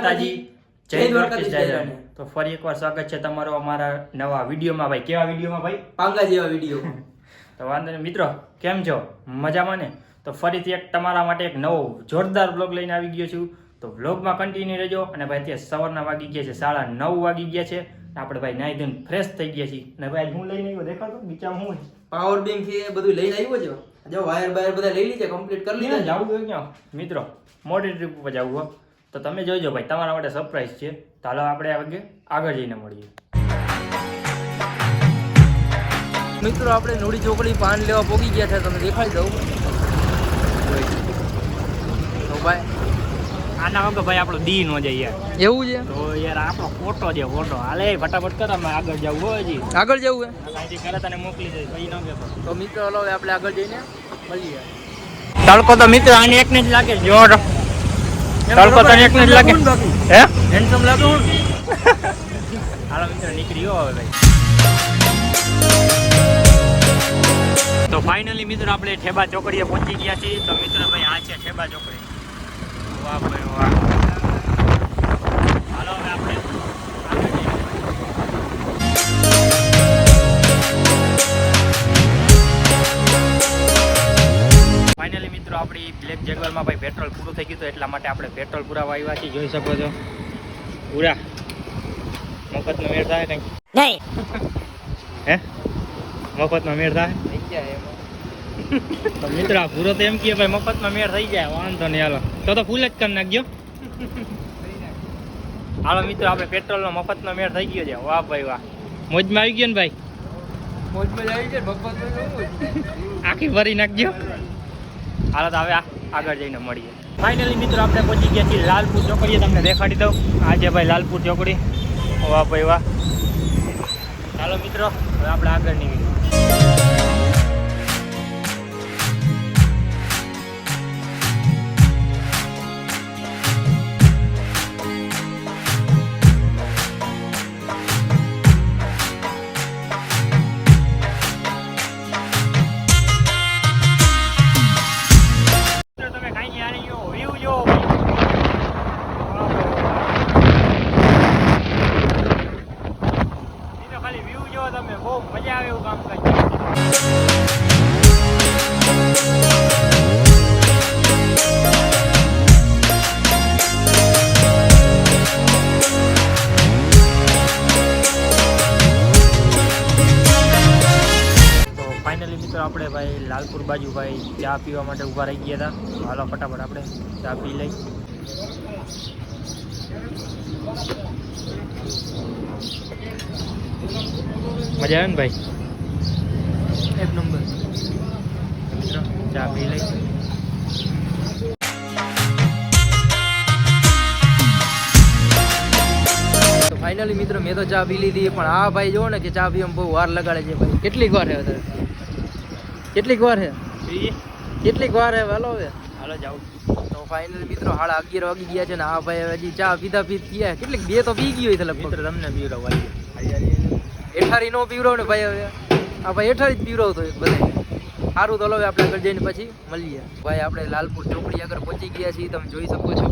માતાજી. જય દ્વારકાધીશ દ્વારકાધીશ દાદા દાદાને. તો ફરી એકવાર સ્વાગત છે તમારો અમારા નવા વિડીયોમાં. ભાઈ કેવા વિડીયોમાં ભાઈ? પાંગા જેવા વીડિયો. તો વાંધો નહીં. મિત્રો કેમ છો? મજામાં ને? તો ફરીથી એક તમારા માટે એક નવો જોરદાર બ્લોગ લઈને આવી ગયો છું. તો બ્લોગમાં કન્ટિન્યુ રહેજો. અને ભાઈ અત્યારે સવારના વાગી ગયા છે સાડા નવ વાગી ગયા છે. આપણે ભાઈ નાઈ ધોઈને ફ્રેશ થઈ ગયા છીએ. અને ભાઈ હું લઈને આવ્યો? દેખાડો બીજા હું પાવર બેંક એ બધું લઈને આવ્યો છો? જો વાયર બાયર બધા લઈ લીધે કમ્પ્લીટ કરી લીધા. જવું જોઈએ ક્યાં? મિત્રો મોટી ટ્રીપ ઉપર જવું હોય તો તમે જોઈજો ભાઈ તમારા માટે સરપ્રાઈઝ છે. તો હાલો આપણે આ આગળ જઈને મળીએ. મિત્રો આપણે નોડી ચોકડી પાન લેવા પોગી ગયા છે. તમે દેખાડી દઉં. તો ભાઈ આના વગર ભાઈ આપણો દી નો જાય યાર. એવું છે? તો યાર આપણો ફોટો છે ફોટો. હાલે ફટાફટ કર અમે આગળ જવું હોય હજી. આગળ જવું હે? કરે તને મોકલી દે ભાઈ ન કે તો મિત્રો હલો આપણે આગળ જઈને મળીએ. તડકો તો મિત્ર આને એકને જ લાગે જોર. તડકો તને એક જ લાગે. હે? હેન્ડસમ લાગે હું હાલો મિત્ર નીકળી ગયો હવે ભાઈ. તો ફાઇનલી મિત્ર આપણે ઠેબા ચોકડીએ પહોંચી ગયા છીએ. તો મિત્ર ભાઈ આ છે ઠેબા ચોકડી. વાહ ભાઈ વાહ. ફાઇનલી મિત્રો આપણી બ્લેક જેગવરમાં ભાઈ પેટ્રોલ પૂરું થઈ ગયું હતું એટલા માટે આપણે પેટ્રોલ પુરાવા આવ્યા છીએ. જોઈ શકો છો. પૂરા. મફતનો મેળ થાય કંઈ નહીં. હે? મફતનો મેળ થાય? તો મિત્ર આ પૂરો તો એમ કહે ભાઈ મફતમાં મેળ થઈ જાય વાંધો નહીં હાલો. તો તો ફૂલ જ કરી નાખજો. હાલો મિત્રો આપણે પેટ્રોલનો મફતનો મેળ થઈ ગયો છે. વાહ ભાઈ વાહ. મોજમાં આવી ગયો ને ભાઈ? મોજમાં આવી ગયો આખી ભરી નાખજો. હાલો તો હવે આગળ જઈને મળીએ. ફાઇનલી મિત્રો આપણે પહોંચી ગયા છીએ લાલપુર ચોકડીએ. તમને દેખાડી દઉં. આજે ભાઈ લાલપુર ચોકડી. વાહ ભાઈ વાહ ચાલો મિત્રો, હવે આપણે આગળ નીકળીએ. એવું કામ મિત્રો આપણે ભાઈ લાલપુર બાજુ ભાઈ ચા પીવા માટે ઊભા રહી ગયા હતા. હાલો ફટાફટ આપણે ચા પી લઈ. મજા આવે ને ભાઈ? એક નંબર મિત્રો ચા પી લઈ તો ફાઇનલી મિત્રો મેં તો ચા પી લીધી પણ આ ભાઈ જો ને કે ચા પીવામાં બહુ વાર લગાડે છે ભાઈ કેટલીક વાર હે અત્યારે? કેટલીક વાર હે? કેટલીક વાર હે? હાલો હવે. હાલો જાઉં તો ફાઇનલ મિત્રો સાડા અગિયાર વાગી ગયા છે ને આ ભાઈ હજી ચા પીધા પીધ ગયા કેટલીક બે તો પી ગયો મિત્ર લગભગ. તમને પીવડાવ એઠારી નો પીવડાવ ને ભાઈ હવે. ભાઈ હેઠળ જ પીવડાવતો બધા સારું તો હવે આપણે આગળ જઈને પછી મળીએ. ભાઈ, આપણે લાલપુર ચોકડી આગળ પહોંચી ગયા છીએ, તમે જોઈ શકો છો.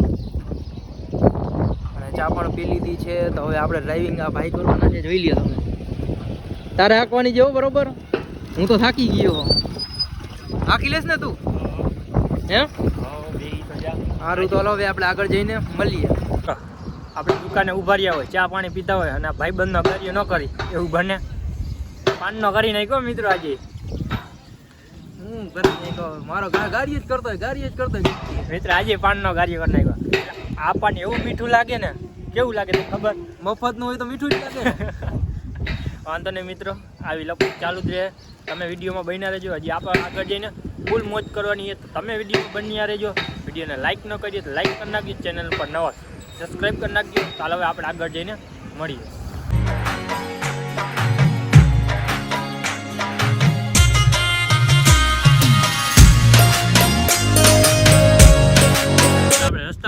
અને ચા પણ પી લીધી છે, તો હવે આપણે ડ્રાઇવિંગ આ ભાઈ કરવાના છે, જોઈ લ્યો તમે. તારે હાંકવાની જેવો બરોબર? હું તો થાકી ગયો. હાંકી લેશ ને તું? હે? સારું તો હવે આપણે આગળ જઈને મળીએ. આપણે દુકાને ઊભા રહ્યા હોય, ચા પાણી પીતા હોય અને ભાઈબંધનો કાર્ય ન કરી, એવું બને. પાનનો કરી નાખ્યો મિત્રો આજે. હું કરી નાખ્યો. મારો ગાડી જ કરતો હોય ગાડી જ કરતો હોય. મિત્ર આજે પાનનો કાર્ય કરી નાખ્યો. આ પાન એવું મીઠું લાગે ને કેવું લાગે તો ખબર? મફતનું હોય તો મીઠું જ લાગે. વાંધો નહીં મિત્રો આવી લપટ ચાલુ જ રહે. તમે વિડીયોમાં બન્યા રહેજો. હજી આપણે આગળ જઈને ફૂલ મોજ કરવાની છે. તમે વીડિયો બન્યા રહેજો. વિડીયોને લાઇક ન કરીએ તો લાઇક કરી નાખજો. ચેનલ પર નવા સબસ્ક્રાઈબ કરી નાખજો. ચાલો હવે આપણે આગળ જઈને મળીએ.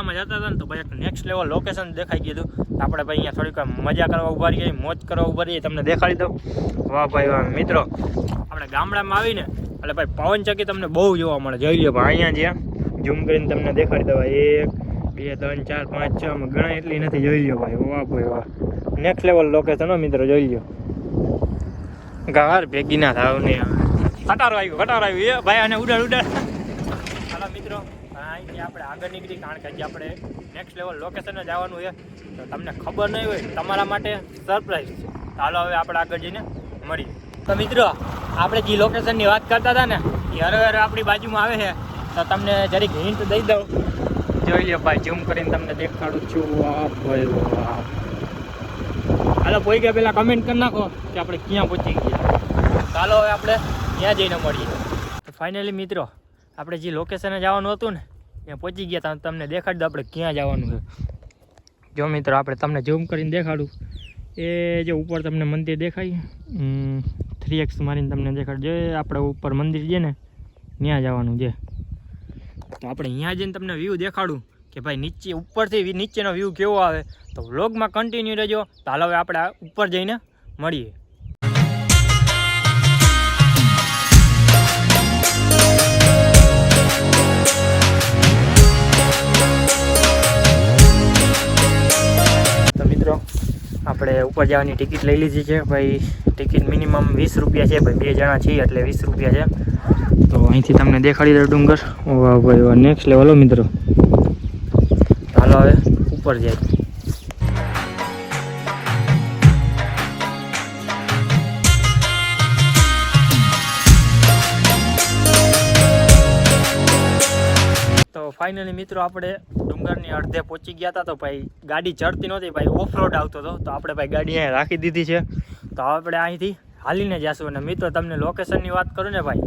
રસ્તામાં જતા હતા ને તો ભાઈ નેક્સ્ટ લેવલ લોકેશન દેખાઈ ગયું તો આપણે ભાઈ અહીંયા થોડીક મજા કરવા ઊભા રહીએ, મોજ કરવા ઊભા રહીએ, તમને દેખાડી દઉં. વાહ ભાઈ, વાહ, મિત્રો. આપણે ગામડામાં આવીને, એટલે ભાઈ પવનચક્કી તમને બહુ જોવા મળે. જોઈ લો ભાઈ, અહીંયા જ્યાં ઝૂમ કરીને તમને દેખાડી દઉં એક, બે, ત્રણ, ચાર, પાંચ, છ ગણાય એટલી નથી. જોઈ લો ભાઈ, વાહ ભાઈ, વાહ. નેક્સ્ટ લેવલ લોકેશન મિત્રો, જોઈ લો ગાર ભેગી ના થાવ ને કટારો આવ્યો કટારો આવ્યો. એ ભાઈ અને ઉડાડ ઉડાડ હાલો મિત્રો અહીંથી આપણે આગળ નીકળી, કારણ કે હજી આપણે નેક્સ્ટ લેવલ લોકેશને જવાનું છે. તો તમને ખબર નહીં હોય, તમારા માટે સરપ્રાઈઝ છે. ચાલો હવે આપણે આગળ જઈને મળીએ. તો મિત્રો, આપણે જે લોકેશનની વાત કરતા હતા ને, એ હરે હરે આપણી બાજુમાં આવે છે. તો તમને જરીક હિન્ટ દઈ દઉં. જોઈ લ્યો ભાઈ ઝૂમ કરીને તમને દેખાડું છું. વાહ ભાઈ, વાહ. હાલો કોઈ ગયા પહેલાં કમેન્ટ કરી નાખો કે આપણે ક્યાં પહોંચી ગયા. ચાલો હવે આપણે ત્યાં જઈને મળીએ. તો ફાઇનલી મિત્રો, આપણે જે લોકેશને જવાનું હતું ને ત્યાં પહોંચી ગયા તા તમને દેખાડી આપણે ક્યાં જવાનું છે. જો મિત્રો, આપણે તમને ઝૂમ કરીને દેખાડું. એ જે ઉપર તમને મંદિર દેખાય થ્રી એક્સ મારીને તમને દેખાડ. જો આપણે ઉપર મંદિર છે ને, ત્યાં જવાનું છે. તો આપણે અહીંયા જઈને તમને વ્યૂ દેખાડું કે ભાઈ નીચે ઉપરથી નીચેનો વ્યૂ કેવો આવે. તો વ્લોગમાં કન્ટિન્યુ રહેજો. તો હાલ હવે આપણે ઉપર જઈને મળીએ. આપણે ઉપર જવાની ટિકિટ લઈ લીધી છે. ભાઈ, ટિકિટ મિનિમમ વીસ રૂપિયા છે. ભાઈ, બે જણા છીએ એટલે વીસ રૂપિયા છે. તો અહીંથી તમને દેખાડી દઉં ડુંગર. વાહ ભાઈ વાહ. નેક્સ્ટ લેવલો મિત્રો. ચાલો હવે, ઉપર જાય ફાઇનલી મિત્રો આપણે ડુંગરની અડધે પહોંચી ગયા હતા તો ભાઈ ગાડી ચડતી નહોતી, ભાઈ ઓફ રોડ આવતો હતો. તો આપણે ભાઈ ગાડી અહીંયા રાખી દીધી છે. તો આપણે અહીંથી હાલીને જઈશું અને મિત્રો તમને લોકેશનની વાત કરું ને ભાઈ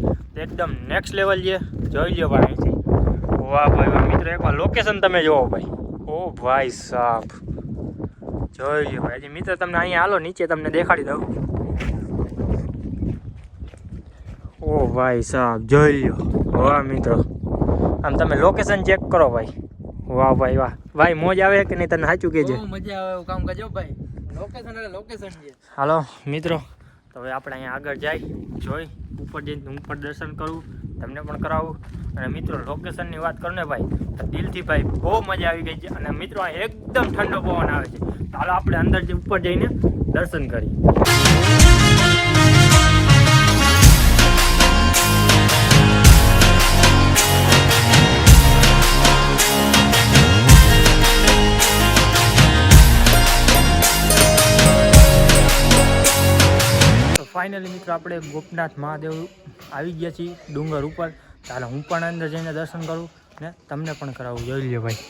એકદમ નેક્સ્ટ લેવલ છે. જોઈ લો ભાઈ અહીંથી. વાહ ભાઈ વાહ, મિત્રો એકવાર લોકેશન તમે જુઓ ભાઈ. ઓ ભાઈ સાફ જોઈ લો ભાઈ, હજી મિત્રો તમને અહીંયા હાલો, નીચે તમને દેખાડી દઉં. ઓ ભાઈ સાહેબ જોઈ લો વાહ મિત્રો. આમ તમે લોકેશન ચેક કરો ભાઈ. વાહ ભાઈ વાહ. ભાઈ મોજ આવે કે નહીં? તને સાચું કહેજે. બહુ મજા આવે એવું કામ કરજો ભાઈ. લોકેશન એટલે લોકેશન છે. હાલો મિત્રો. તો હવે આપણે અહીંયા આગળ જાય જોઈ ઉપર જઈને ઉપર દર્શન કરું તમને પણ કરાવું. અને મિત્રો લોકેશનની વાત કરું ને ભાઈ તો દિલથી ભાઈ બહુ મજા આવી ગઈ છે. અને મિત્રો એકદમ ઠંડો પવન આવે છે. હાલો આપણે અંદર જે ઉપર જઈને દર્શન કરીએ. ફાઇનલી મિત્રો આપણે ગોપનાથ મહાદેવ આવી ગયા છીએ ડુંગર ઉપર. ચાલો હું પણ અંદર જઈને દર્શન કરું ને તમને પણ કરાવું. જોઈ લ્યો ભાઈ.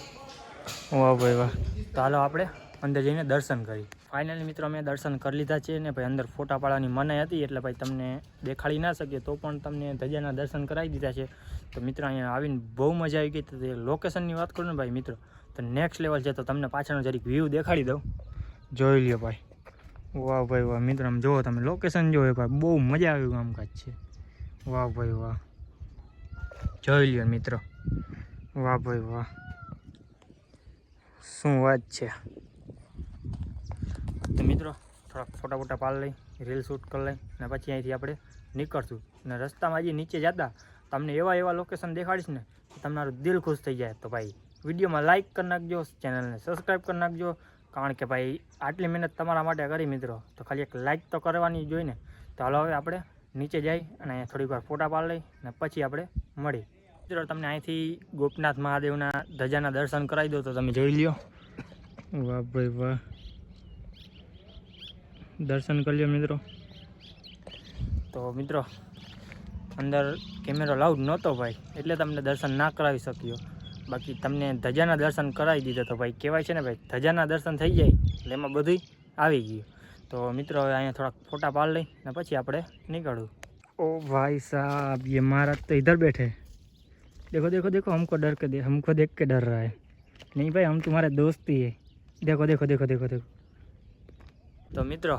વાહ ભાઈ વાહ. તો હાલો આપણે અંદર જઈને દર્શન કરી. ફાઇનલી મિત્રો અમે દર્શન કરી લીધા છે ને ભાઈ અંદર ફોટા પાડવાની મનાઈ હતી એટલે ભાઈ તમને દેખાડી ના શકીએ તો પણ તમને ધજાના દર્શન કરાવી દીધા છે. તો મિત્રો અહીંયા આવીને બહુ મજા આવી ગઈ. તો તે લોકેશનની વાત કરું ને ભાઈ મિત્રો તો નેક્સ્ટ લેવલ છે તો તમને પાછળનો જરીક વ્યૂ દેખાડી દઉં. જોઈ લ્યો ભાઈ. વાહ ભાઈ વાહ, મિત્ર, આમ જુઓ તમે લોકેશન જોવો ભાઈ બહુ મજા આવી કામકાજ છે. વાહ ભાઈ વાહ. જોઈ લ્યો મિત્રો. વાહ ભાઈ વાહ. શું વાત છે? તો મિત્રો, થોડાક ફોટા ફોટા પાડ લઈ રીલ શૂટ કરી લઈ અને પછી અહીંથી આપણે નીકળશું. અને રસ્તામાં હજી નીચે જતા તમને એવા એવા લોકેશન દેખાડીશ ને તમારું દિલ ખુશ થઈ જાય. તો ભાઈ, વિડીયોમાં લાઇક કરી નાખજો ચેનલને સબસ્ક્રાઈબ કરી નાખજો કારણ કે ભાઈ, આટલી મહેનત તમારા માટે કરી મિત્રો. તો ખાલી એક લાઇક તો કરવાની જોઈને તો હાલો હવે આપણે નીચે જઈ અને અહીંયા થોડીક વાર ફોટા પાડ અને પછી આપણે મળી. મિત્રો, તમને અહીંથી ગોપનાથ મહાદેવના ધજાના દર્શન કરાવી દો તો તમે જોઈ લ્યો. વાહ ભાઈ વાહ. દર્શન કરી લ્યો મિત્રો. તો મિત્રો, અંદર કેમેરો લાઉડ નહોતો ભાઈ, એટલે તમને દર્શન ના કરાવી શક્યો. બાકી તમને ધજાના દર્શન કરાવી દીધા તો ભાઈ કહેવાય છે ને ભાઈ ધજાના દર્શન થઈ જાય એટલે એમાં બધું આવી ગયું તો મિત્રો હવે અહીંયા થોડાક ફોટા પાડ લઈ ને પછી આપણે નીકળવું ओ भाई साहब ये महाराज तो इधर बैठे देखो देखो देखो हमको डर के दे हमको देख के डर रहा है नहीं भाई हम तुम्हारे दोस्त ही है देखो देखो देखो देखो देखो તો મિત્રો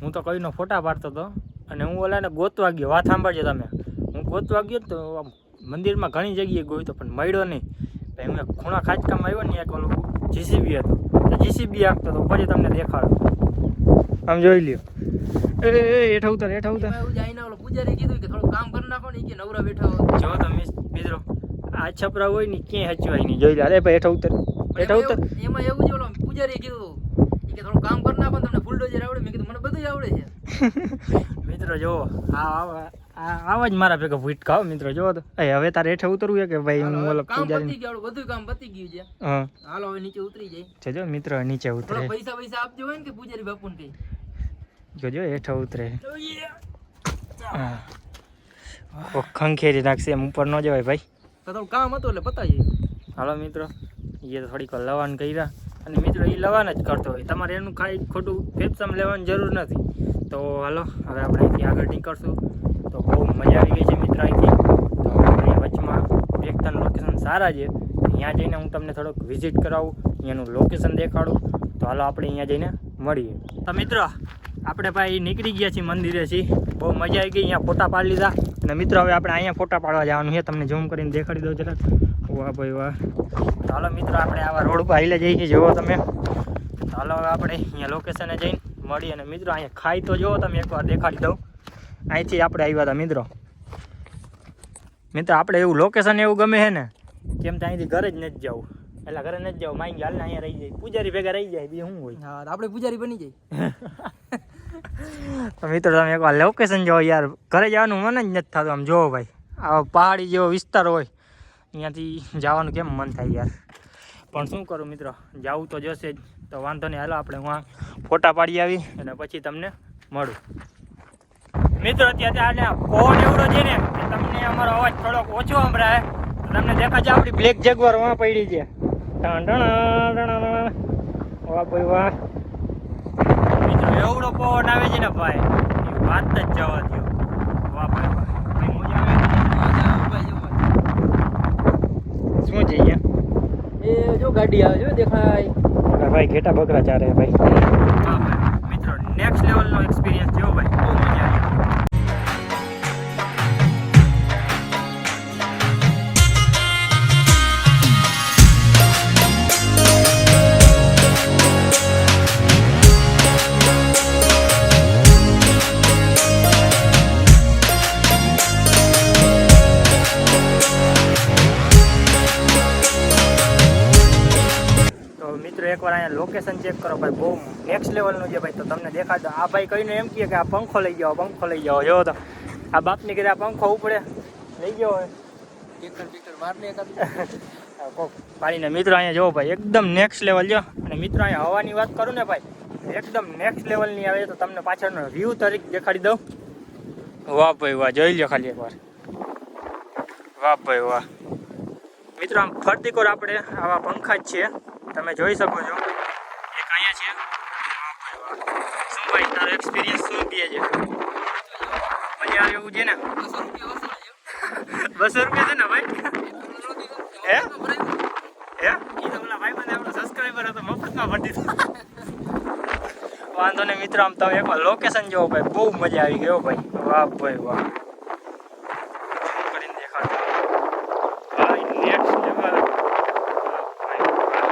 હું તો કઈનો ફોટા પાડતો હતો અને હું ઓલાને ગોતવા ગયો વાત સાંભળજો તમે હું ગોતવા ગયો તો આમ મંદિરમાં ઘણી જગ્યાએ ગયો તો પણ મળ્યો નહીં હું એક ખૂણા ખાચકામાં આવ્યો ને એક ઓલું જીસીબી હતું. તો જીસીબી આપતો તો પછી તમને દેખાડો. આમ જોઈ લ્યો. એ હેઠા ઉતર હેઠા ઉતર. એવું જ ઓલો પૂજારી કીધું કે થોડું કામ કરી નાખો ને કે નવરા બેઠા હોય. જો તમે મિત્રો આ છપરા હોય ને ક્યાંય હચવાય નહીં. જોઈ લે અરે ભાઈ હેઠા ઉતર. હેઠા એમાં ઉતર. એવું- એમાં એવું છે ઓલો પૂજારીએ કીધું કે થોડું કામ કરી નાખો તમને ફૂલ ડોઝર આવડે. મેં કીધું મને બધું આવડે છે. મિત્રો જો હા હા આવા જ મારા ભેગા ભૂટ ખાવ મિત્રો જો તો. એ હવે તારે હેઠે ઉતરવું કે ભાઈ હું કામ પૂજારી ગયું બધું કામ પતી ગયું છે. હા. હાલો હવે નીચે ઉતરી જાય છે જો મિત્રો નીચે ઉતરે. પૈસા પૈસા આપજો હોય ને કે પૂજારી બાપુને કઈ. જોજો હેઠે ઉતરે. ખંખેરી નાખશે એમ ઉપર ન જવાય ભાઈ. તો કામ હતું એટલે પતાવી હાલો મિત્રો. એ તો થોડીક લવાન કર્યા. અને મિત્રો એ લવાન જ કરતો હોય. તમારે એનું કાંઈ ખોટું ફેફસામાં લેવાની જરૂર નથી. તો હાલો હવે આપણે અહીંથી આગળ નીકળશું. મજા આવી ગઈ છે મિત્ર અહીંથી. તો અહીંયા વચમાં ત્રણ લોકેશન સારા છે. ત્યાં જઈને હું તમને થોડોક વિઝિટ કરાવું, અહીંયાનું લોકેશન દેખાડું. તો હાલો આપણે અહીંયા જઈને મળીએ. તો મિત્રો, આપણે ભાઈ નીકળી ગયા છીએ મંદિરે છીએ. બહુ મજા આવી ગઈ, અહીંયા ફોટા પાડી લીધા. અને મિત્રો, હવે આપણે અહીંયા ફોટા પાડવા જવાનું છે. તમને ઝૂમ કરીને દેખાડી દઉં જરાક. વાહ ભાઈ વાહ. તો હાલો મિત્રો, આપણે આવા રોડ ઉપર હાલે જઈએ જુઓ તમે. હાલો હવે આપણે અહીંયા લોકેશને જઈને મળીએ. અને મિત્રો, અહીંયા ખાઈ તો જુઓ તમે, એકવાર દેખાડી દઉં. અહીંથી આપણે આવ્યા હતા મિત્રો. મિત્રો આપણે એવું લોકેશન એવું ગમે છે ને કેમ તો અહીંથી ઘરે જ નથી જવું. એટલે ઘરે નથી જવું માઈ હાલ અહીંયા રહી જાય. પૂજારી ભેગા રહી જાય બીજું શું હોય? હા આપણે પૂજારી બની જાય તો મિત્રો તમે એકવાર લોકેશન જોવો યાર. ઘરે જવાનું મન જ નથી થતું આમ જોવો ભાઈ. આ પહાડી જેવો વિસ્તાર હોય અહીંયાથી જવાનું કેમ મન થાય યાર? પણ શું કરું મિત્રો જવું તો જશે જ. તો વાંધો નહીં હાલો આપણે હું ફોટા પાડી આવી અને પછી તમને મળું. મિત્રો અત્યારે આ પવન એવડો છે ને તમને અમારો અવાજ થોડોક ઓછો સંભળાય. તમને દેખા છે આપણી બ્લેક જેગવાર વાં પડી છે. વાહ ભાઈ વાહ. મિત્રો એવડો પવન આવે છે ને ભાઈ. એ વાત જ જવા દો વાહ ભાઈ શું છે અહીંયા? એ જો ગાડી આવે જો દેખાય. ભાઈ ઘેટા બકરા ચારે ભાઈ. મિત્રો નેક્સ્ટ લેવલનો એક્સપિરિયન્સ જેવો ભાઈ. એકવાર લોકેશન ચેક કરો ભાઈ બહુ નેક્સ્ટ લેવલનું છે ભાઈ તો તમને દેખાડો આ ભાઈ કહીને એમ કહે કે આ પંખો લઈ જાઓ પંખો લઈ જાઓ. જો તો આ બાપની ઘરે આ પંખો ઉપડે. લઈ ગયો હોય પાડીને મિત્રો અહીંયા જોવો ભાઈ એકદમ નેક્સ્ટ લેવલ જો. અને મિત્રો અહીંયા હવાની વાત કરું ને ભાઈ એકદમ નેક્સ્ટ લેવલની આવે તો તમને પાછળનો વ્યૂ તરીકે દેખાડી દઉં. વાહ ભાઈ વાહ જોઈ લો ખાલી એકવાર. વાહ ભાઈ વાહ. મિત્રો આમ ફરતી કોર આપણે આવા પંખા જ છે તમે જોઈ શકો છો એક અહીંયા છે વાહ ભાઈ વાહ શું ભાઈ તારો એક્સપિરિયન્સ શું કહે છે મજા આવે એવું છે ને બસો રૂપિયા વસૂલ છે બસો રૂપિયા છે ને ભાઈ? હે? હે એ? તો ઓલા ભાઈ મને આપણો સબસ્ક્રાઇબર હતો મફતમાં ભરી દીધો. વાંધો ને મિત્રો આમ તમે એકવાર લોકેશન જોવો ભાઈ બહુ મજા આવી ગયો ભાઈ. વાહ ભાઈ વાહ Zoom કરીને દેખાડો ભાઈ next level. ભાઈ, વાહ.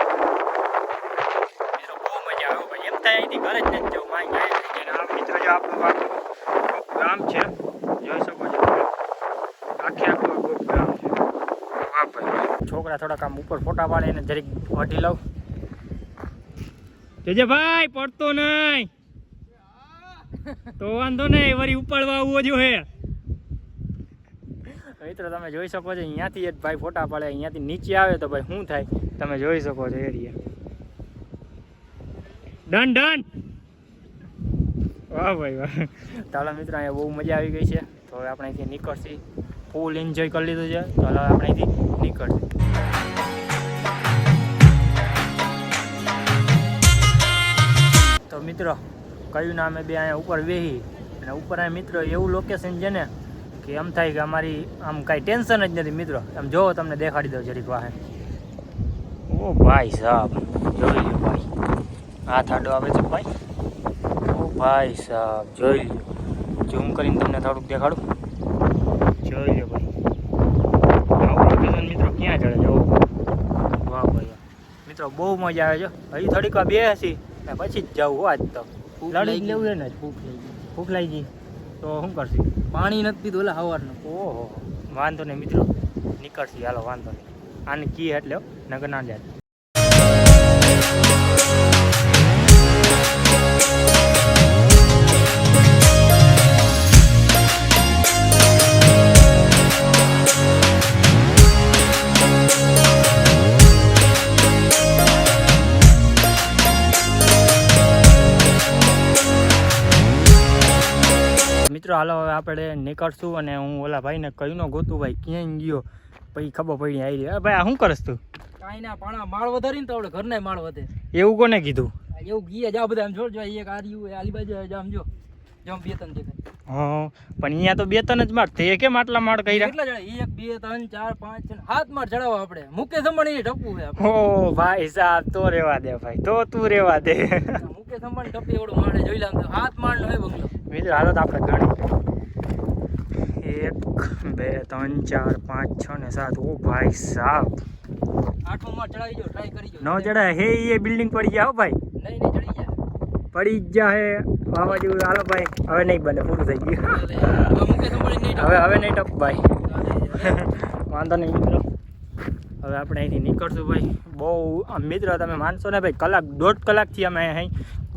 મિત્રો બહુ મજા આવે ભાઈ એમ થાય અહીંથી ઘરે જ નથી જવું માઈ જાય થઈ જાય ને આ મિત્રો જો આપણું આખું ગામ છે જોઈ શકો છો આખે આખું આખું ગામ છે વાહ ભાઈ છોકરા થોડાક આમ ઉપર ફોટા પાડે એને જરીક વાટી લઉં. જોજે ભાઈ પડતો નહીં. તો વાંધો નહીં વળી ઉપાડવા આવવો જો હે. મિત્રો તમે જોઈ શકો છો અહીંયાથી જ ભાઈ ફોટા પાડે અહીંયાથી નીચે આવે તો ભાઈ શું થાય? તમે જોઈ શકો છો એરિયા. Done done. વાહ ભાઈ વાહ. ચાલો મિત્રો અહીંયા બહુ મજા આવી ગઈ છે. તો હવે આપણે અહીંથી નીકળશી. ફૂલ એન્જોય કરી લીધું છે. તો હવે આપણે અહીંથી નીકળશું તો મિત્રો, કયું નામે બે અહીંયા ઉપર વેહી અને ઉપર અહીંયા મિત્રો એવું લોકેશન છે ને કે એમ થાય કે અમારી આમ કાંઈ ટેન્શન જ નથી મિત્રો. એમ જોવો તમને દેખાડી દઉં જરીક વાહે. ઓ ભાઈ સાહેબ જોઈ લ્યો ભાઈ. આ થાડો આવે છે ભાઈ. ઓ ભાઈ સાહેબ જોઈ લ્યો. ઝૂમ કરીને તમને થોડુંક દેખાડું. જોઈ લ્યો ભાઈ. આવું મિત્રો ક્યાં ચડે? જવો વાહ ભાઈ મિત્રો બહુ મજા આવે છે. હજી થોડીક વાર બે હસી ને પછી જ જવું આજ તો. લડી જ લેવું ને ભૂખ લઈ. ભૂખ લાગી ગઈ. તો શું કરશે? પાણી નથી પીધું ઓલા હવારનું. ઓહો. વાંધો નહીં મિત્રો. નીકળશી. હાલો વાંધો નહીં. આને કી એટલે નગર ના જાય મિત્રો હાલો હવે આપણે નીકળશું અને હું ઓલા ભાઈને કહ્યું ન ગોતું ભાઈ ક્યાંય ગયો? પછી ખબર પડી આવી રહી ભાઈ આ શું કરસ તું? કાંઈ ના પાણા માળ વધારીને તો આપણે ઘરને માળ વધે. એવું કોને કીધું? એવું ગીએ જા બધા આમ જો જો એક આર્યું આલી બાજુ જો આમ જો જો બે ત્રણ દેખાય. હા પણ અહીંયા તો બે ત્રણ જ માર તે કેમ આટલા માળ કર્યા? કેટલા જણા? એક બે ત્રણ ચાર પાંચ છ, માર માળ ચડાવો આપણે. મુકેશ અંબાણી ટપવું છે ઓ ભાઈ સાહેબ તો રેવા દે ભાઈ તો તું રેવા દે. મુકેશ અંબાણી ટપે એવડું માળે જોઈ લે હાથ માળ નો હોય બંગલો. મિત્રો હાલો તો આપણે ગણી એક બે ત્રણ ચાર પાંચ છ ને સાત. ઓ ભાઈ સાહેબ ન ચડાય. હે એ બિલ્ડિંગ પડી જાય હો ભાઈ. નહીં નહીં ચડી જાય પડી જ જાય જેવું. હાલો ભાઈ. હવે નહીં બને પૂરું થઈ ગયું. હવે નહીં હવે હવે નહીં ટપ ભાઈ. વાંધો નહીં મિત્રો. હવે આપણે અહીંથી નીકળશું ભાઈ. બહુ મિત્રો તમે માનશો ને ભાઈ કલાક દોઢ કલાકથી અમે અહીં.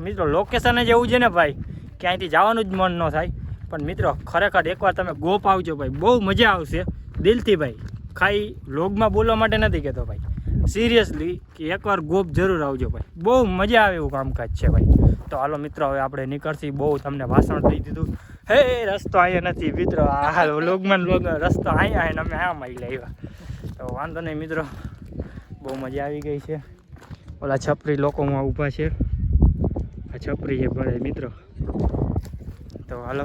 મિત્રો લોકેશન જ એવું છે ને ભાઈ. કે અહીંથી જવાનું જ મન ન થાય. પણ મિત્રો, ખરેખર એકવાર તમે ગોપ આવજો ભાઈ. બહુ મજા આવશે. દિલથી ભાઈ. ખાઈ લોગમાં બોલવા માટે નથી કહેતો ભાઈ. સિરિયસલી કે એકવાર ગોપ જરૂર આવજો ભાઈ. બહુ મજા આવે એવું કામકાજ છે ભાઈ. તો હાલો મિત્રો, હવે આપણે નીકળશી. બહુ તમને ભાષણ દઈ દીધું. હે, રસ્તો અહીંયા નથી. મિત્રો, આ લોગમાં લોગ રસ્તો અહીંયા આવીને અમે આમ આવી લાવ્યા તો વાંધો નહીં મિત્રો. બહુ મજા આવી ગઈ છે. ઓલા છપરી લોકોમાં ઊભા છે. આ છપરી છે ભલે મિત્રો. તો હાલો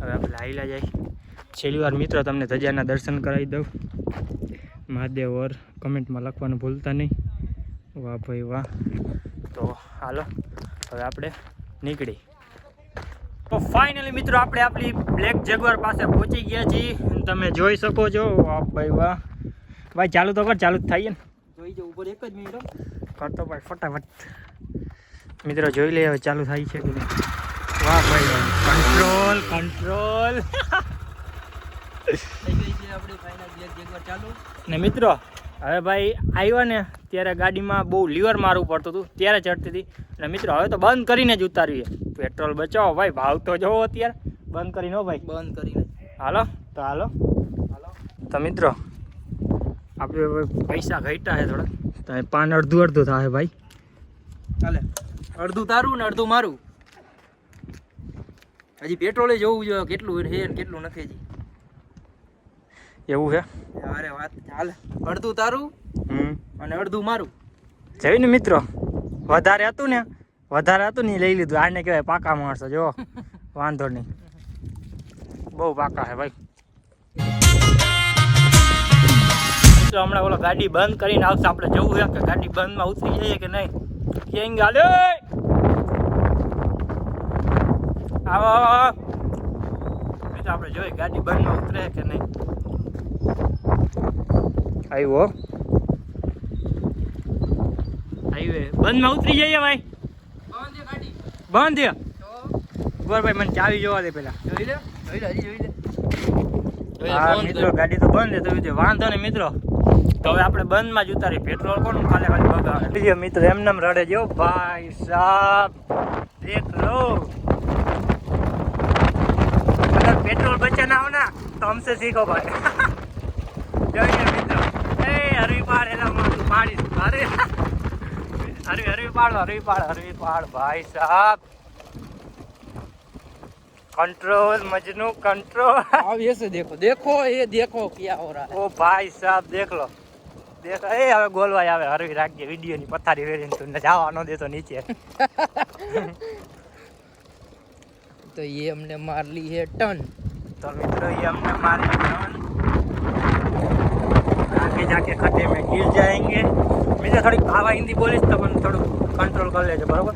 હવે આપણે હાઈલા જાય. છેલ્લી વાર મિત્રો તમને ધજાના દર્શન કરાવી દઉં. મહાદેવ ઓર કમેન્ટમાં લખવાનું ભૂલતા નહીં. વાહ ભાઈ વાહ. તો હાલો હવે આપણે નીકળી. તો ફાઇનલી મિત્રો આપણે આપણી બ્લેક જેગવાર પાસે પહોંચી ગયા છીએ. તમે જોઈ શકો છો. વાહ ભાઈ વાહ. ભાઈ ચાલુ તો કર ચાલુ જ થાય ને જોઈ જો ઉપર એક જ મિનિટ. કરતો ભાઈ ફટાફટ. મિત્રો જોઈ લઈએ હવે ચાલુ થાય છે કે નહીં? વાહ ભાઈ કંટ્રોલ કંટ્રોલ ને મિત્રો હવે ભાઈ આવ્યા ને ત્યારે ગાડીમાં બહુ લીવર મારવું પડતું હતું ત્યારે ચડતી હતી. અને મિત્રો હવે તો બંધ કરીને જ ઉતારીએ. પેટ્રોલ બચાવો ભાઈ ભાવ તો જોવો અત્યારે. બંધ કરીને ભાઈ. બંધ કરીને. હાલો તો હાલો. હાલો તો મિત્રો આપણે પૈસા ઘટ્યા છે થોડા. તો પાન અડધું અડધું થાય ભાઈ. ચાલે. અડધું તારું ને અડધું મારું. હજી પેટ્રોલે જોવું જોઈએ કેટલું છે ને કેટલું નથી હજી. એવું છે અરે વાત ચાલે અડધું તારું હમ. અને અડધું મારું. જઈને મિત્રો. વધારે હતું ને વધારે હતું ને લઈ લીધું. આને કહેવાય પાકા માણસો જો. વાંધો નહીં. બહુ પાકા છે ભાઈ. હમણાં ઓલા ગાડી બંધ કરીને આવશે આપણે જવું છે કે ગાડી બંધમાં ઉતરી જઈએ કે નહીં? કેમ ગાલે આવો તો આપણે જોઈએ ગાડી બંધ ઉતરે કે નહીં. આવ્યો હાઈવે. બંધમાં ઉતરી જઈએ ભાઈ. બંધ ગોર ભાઈ મને ચાવી જોવા દે પેલા જોઈ લે જોઈ લે જોઈ લે. હા મિત્રો ગાડી તો બંધ છે તો વાંધો ને મિત્રો. તો હવે આપણે બંધમાં જ ઉતારી પેટ્રોલ કોણ ખાલે ખાલી બગાડે મિત્રો એમને રડે જો ભાઈ સાહેબ દેખ पेट्रोल बचाना हो ना तो हमसे सीखो भाई જોઈએ મિત્રો એ હરવી પાડ એલા મારું પાડી અરે હરવી હરવી પાડ હરવી પાડ હરવી પાડ ભાઈ સાહેબ कंट्रोल मजनू कंट्रोल अब ऐसे देखो देखो ये देखो क्या हो रहा है ઓ ભાઈ સાહેબ દેખ લો દેખ એ હવે ગોલવાય આવે હરવી રાખજે વિડીયોની પથારી વેરીને તું જવા ન દેતો નીચે તો એ અમને મારલી હે है તો મિત્રો એ અમને हमने मारी टन आगे जाके खटे में गिर जाएंगे મેં થોડીક આવા હિન્દી બોલીશ તો પણ થોડુંક કંટ્રોલ કરી લેજો બરોબર?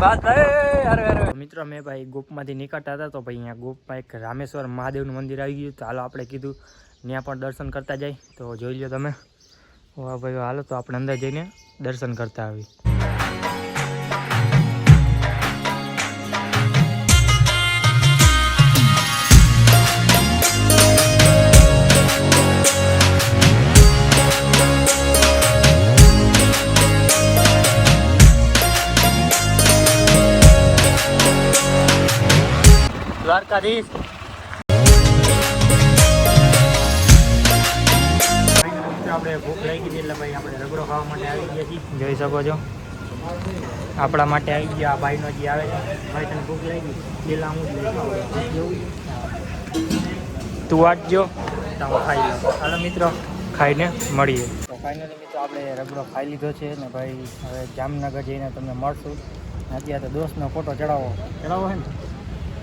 બસ અરે અરે. મિત્રો મેં ભાઈ ગોપમાંથી નીકળતા હતા તો ભાઈ અહીંયા ગોપમાં એક રામેશ્વર મહાદેવનું મંદિર આવી ગયું. તો હાલો આપણે કીધું ત્યાં પણ દર્શન કરતા જાય. તો જોઈ લો તમે. વાહ ભાઈ હાલો તો આપણે અંદર જઈને દર્શન કરતા આવી દ્વારકાધીશ આપણે ભૂખ લાગી હતી એટલે ભાઈ આપણે રગડો ખાવા માટે આવી ગયા છીએ. જોઈ શકો છો. આપણા માટે આવી ગયા. આ ભાઈનો જે આવે છે. ભાઈ તને ભૂખ લાગી પેલા હું. તું વાંચજો. તો હું ખાઈ લો હાલો મિત્રો ખાઈને મળીએ. તો ફાઇનલી મિત્રો આપણે રગડો ખાઈ લીધો છે ને ભાઈ હવે જામનગર જઈને તમને મળશું. અત્યારે તો દોસ્તનો ફોટો ચડાવો. ચડાવો હે ને?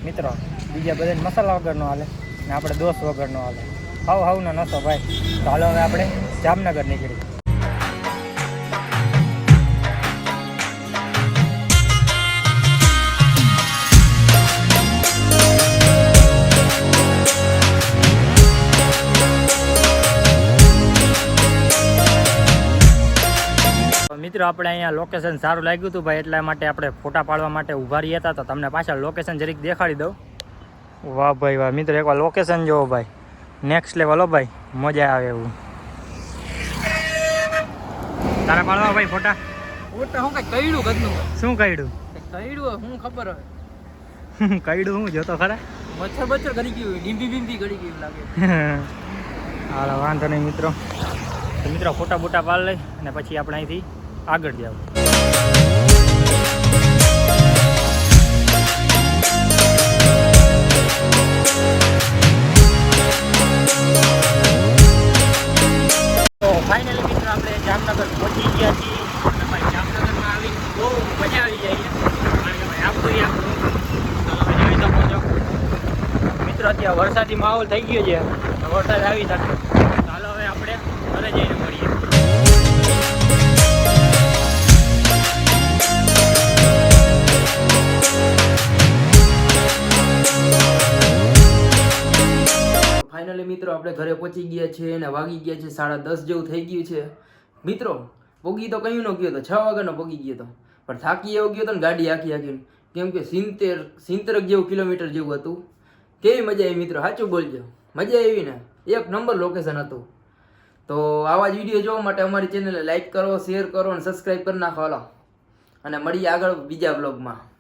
મિત્રો, બીજા બધાને મસાલા વગરનો હાલે ને આપણે દોસ્ત વગરનો હાલે. હાવ હાવનો નશો ભાઈ. તો હાલો હવે આપણે જામનગર નીકળી મિત્રો આપણે અહીંયા લોકેશન સારું લાગ્યું હતું ભાઈ એટલા માટે આપણે ફોટા પાડવા માટે ઊભા રહ્યા હતા. તો તમને પાછા લોકેશન જરીક દેખાડી દઉં. વાહ ભાઈ વાહ. મિત્રો એકવાર લોકેશન જોવો ભાઈ. નેક્સ્ટ લેવલ હો ભાઈ. મજા આવે એવું. તારા પાડવા ભાઈ ફોટા? ફોટા હું કઈ કઈડું કદનું શું કઈડું કઈડું હું ખબર હવે. કઈડું હું? જોતો ખરા? મચ્છર બચ્છર કરી ગયું ડીંબી બીમ્બી કરી ગયું લાગે. હાલો વાંધો નહીં મિત્રો. મિત્રો ફોટા બોટા પાડ લઈ અને પછી આપણે અહીંથી આગળ જાવ તો ફાઇનલી મિત્રો આપણે જામનગર પહોંચી ગયા છીએ. અને જામનગરમાં આવી બહુ મજા આવી જાય કારણ કે ભાઈ આપણું તમે જોઈ છો મિત્રો, અત્યારે વરસાદી માહોલ થઈ ગયો છે. વરસાદ આવી શકે ચાલો હવે આપણે ઘરે જઈને મિત્રો, આપણે ઘરે પહોંચી ગયા છે અને વાગી ગયા છે સાડા દસ જેવું થઈ ગયું છે. મિત્રો, પોગી તો કયું ન ગયો તો, છ વાગ્યાનો પોગી ગયો તો. પણ થાકી એવો ગયો તો ને ગાડી આખી આખી. કેમ કે સિત્તેર, સિત્તેરક જેવું કિલોમીટર જેવું હતું. કેવી મજા આવી મિત્રો, સાચું બોલજો. મજા આવી ને? એક નંબર લોકેશન હતું. તો આવા જ વીડિયો જોવા માટે અમારી ચેનલને લાઈક કરો શેર કરો અને સબસ્ક્રાઈબ કરી નાખો. અને મળીએ આગળ બીજા બ્લોગમાં